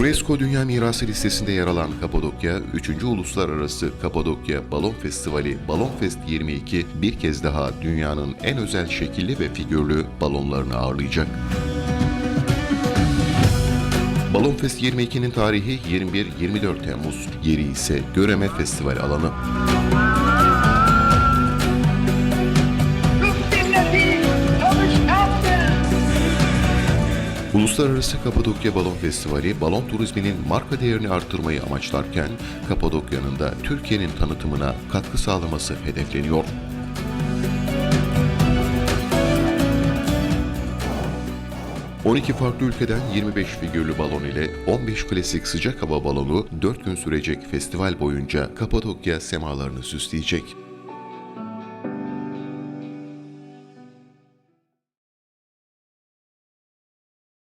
UNESCO Dünya Mirası listesinde yer alan Kapadokya, 3. Uluslararası Kapadokya Balon Festivali Balon Fest 22 bir kez daha dünyanın en özel şekilli ve figürlü balonlarını ağırlayacak. Balon Fest 22'nin tarihi 21-24 Temmuz, yeri ise Göreme Festival alanı. Uluslararası Kapadokya Balon Festivali, balon turizminin marka değerini artırmayı amaçlarken, Kapadokya'nın da Türkiye'nin tanıtımına katkı sağlaması hedefleniyor. ...12 farklı ülkeden 25 figürlü balon ile 15 klasik sıcak hava balonu 4 gün sürecek festival boyunca Kapadokya semalarını süsleyecek.